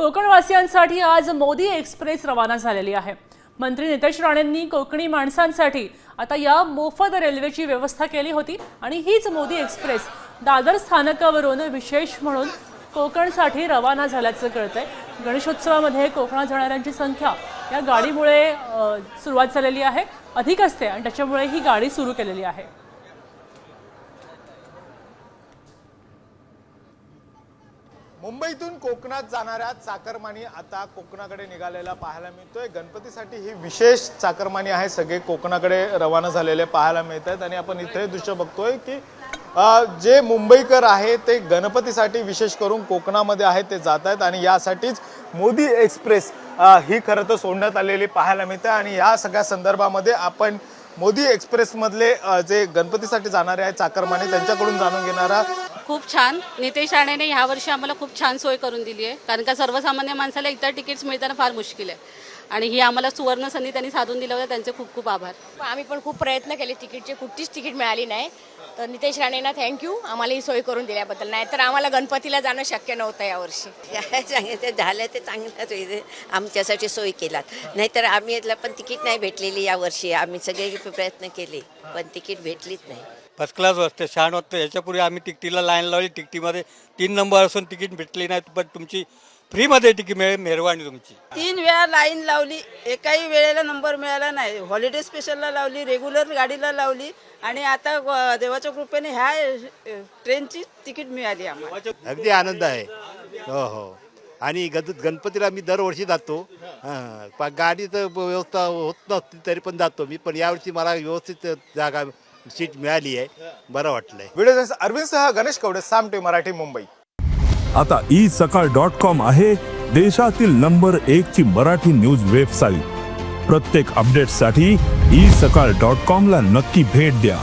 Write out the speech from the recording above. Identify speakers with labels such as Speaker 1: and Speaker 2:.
Speaker 1: कोकणवासियांसाठी आज मोदी एक्सप्रेस रवाना झालेली आहे. मंत्री नितेश राणेंनी कोकणी माणसांसाठी आता या मोफत रेल्वेची व्यवस्था केली होती आणि हीच मोदी एक्सप्रेस. दादर स्थानकावरून विशेष म्हणून कोकणसाठी रवाना झाल्याचं कळतंय. गणेशोत्सवामध्ये कोकणात जाणाऱ्यांची संख्या या गाडीमुळे सुरुवात झालेली आहे. अधिक असते आणि त्याच्यामुळे ही गाडी सुरू केलेली आहे.
Speaker 2: मुंबईतून कोकणात जाणाऱ्या चाकरमानी आता कोकणाकडे निघालेला पाहायला मिळतोय. गणपतीसाठी ही विशेष चाकरमानी आहे. सगळे कोकणाकडे रवाना झालेले पाहायला मिळत आहेत आणि आपण इथे दृश्य बघतोय की जे मुंबईकर आहे ते गणपतीसाठी विशेष करून कोकणामध्ये आहेत ते जात आहेत आणि यासाठीच मोदी एक्सप्रेस ही खरं तर सोडण्यात आलेली पाहायला मिळते. आणि या सगळ्या संदर्भामध्ये आपण मोदी एक्सप्रेसमधले जे गणपतीसाठी जाणारे आहेत चाकरमानी त्यांच्याकडून जाणून घेणारा
Speaker 3: खूप छान. नितेश राणेने ह्या वर्षी आम्हाला खूप छान सोय करून दिली आहे. कारण का सर्वसामान्य माणसाला इतर तिकीट्स मिळताना फार मुश्किल आहे. आणि ही आम्हाला सुवर्ण संधी त्यांनी साधून दिलं होतं त्यांचे खूप खूप आभार.
Speaker 4: आम्ही पण खूप प्रयत्न केले. तिकीटचे कुठलीच तिकीट मिळाली नाही. तर नितेश राणेंना थँक्यू आम्हाला ही सोय करून दिल्याबद्दल. नाही तर आम्हाला गणपतीला जाणं शक्य नव्हतं यावर्षी
Speaker 5: काय सांगितलं झालं ते चांगलंच होईल आमच्यासाठी सोय केलात. नाहीतर आम्ही पण तिकीट नाही भेटलेली यावर्षी आम्ही सगळे प्रयत्न केले पण तिकीट भेटलीच नाही.
Speaker 6: फर्स्ट क्लास वाटते छान वाटतं याच्यापूर्वी आम्ही तिकटीला लाईन लावली. तिकटीमध्ये तीन नंबर असून तिकीट भेटली नाही पण तुमची फ्रीमध्ये तिकीट मिळेल मेहरबानी तुमची.
Speaker 7: तीन वेळा लाईन लावली. एकाही वेळेला नंबर मिळाला नाही. हॉलिडे स्पेशलला लावली रेग्युलर गाडीला लावली. आणि आता देवाच्या कृपेने ह्या ट्रेनची तिकीट मिळाली आम्हाला.
Speaker 8: अगदी आनंद आहे. हो हो. आणि गण गणपतीला मी दरवर्षी जातो. हां पण गाडीचं व्यवस्था होत नसती तरी पण जातो मी पण यावर्षी मला व्यवस्थित जागा सीट मिळाली आहे. बरं वाटलंय.
Speaker 2: व्हिडिओ अरविंद सह गणेश कवडे साम टी मराठी मुंबई.
Speaker 9: आता ई सकाळ डॉट कॉम आहे देशातील नंबर एक ची मराठी न्यूज वेबसाईट प्रत्येक अपडेटसाठी ई सकाळ डॉट कॉम ला नक्की भेट द्या.